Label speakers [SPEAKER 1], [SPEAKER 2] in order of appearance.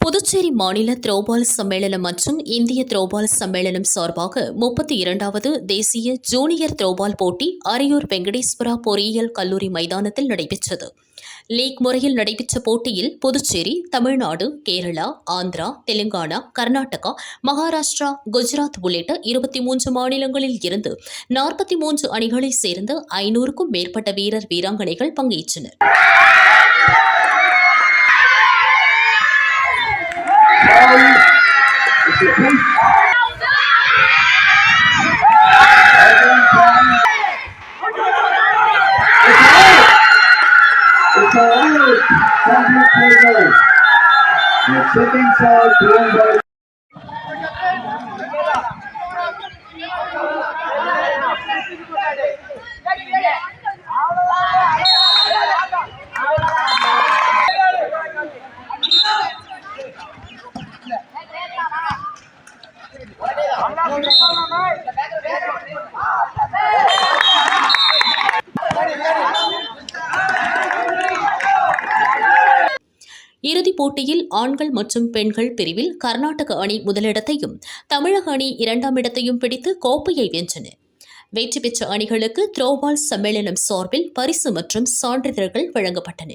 [SPEAKER 1] புதுச்சேரி மாநில த்ரோபால் சம்மேளனம் மற்றும் இந்திய த்ரோபால் சம்மேளனம் சார்பாக முப்பத்தி இரண்டாவது தேசிய ஜூனியர் த்ரோபால் போட்டி அரியூர் வெங்கடேஸ்வரா பொறியியல் கல்லூரி மைதானத்தில் நடைபெற்றது. லீக் முறையில் நடைபெற்ற போட்டியில் புதுச்சேரி தமிழ்நாடு கேரளா ஆந்திரா தெலுங்கானா கர்நாடகா மகாராஷ்டிரா குஜராத் உள்ளிட்ட இருபத்தி மூன்று மாநிலங்களில் இருந்து நாற்பத்தி மூன்று அணிகளைச் சேர்ந்த ஐநூறுக்கும் மேற்பட்ட வீரர் வீராங்கனைகள் பங்கேற்றனர்.
[SPEAKER 2] It's all out. Some people play It's chicken salad,
[SPEAKER 1] இறுதிப் போட்டியில் ஆண்கள் மற்றும் பெண்கள் பிரிவில் கர்நாடக அணி முதலிடத்தையும் தமிழக அணி இரண்டாம் இடத்தையும் பிடித்து கோப்பையை வென்றன. வெற்றி பெற்ற அணிகளுக்கு த்ரோபால் சம்மேளனம் சார்பில் பரிசு மற்றும் சான்றிதழ்கள் வழங்கப்பட்டன.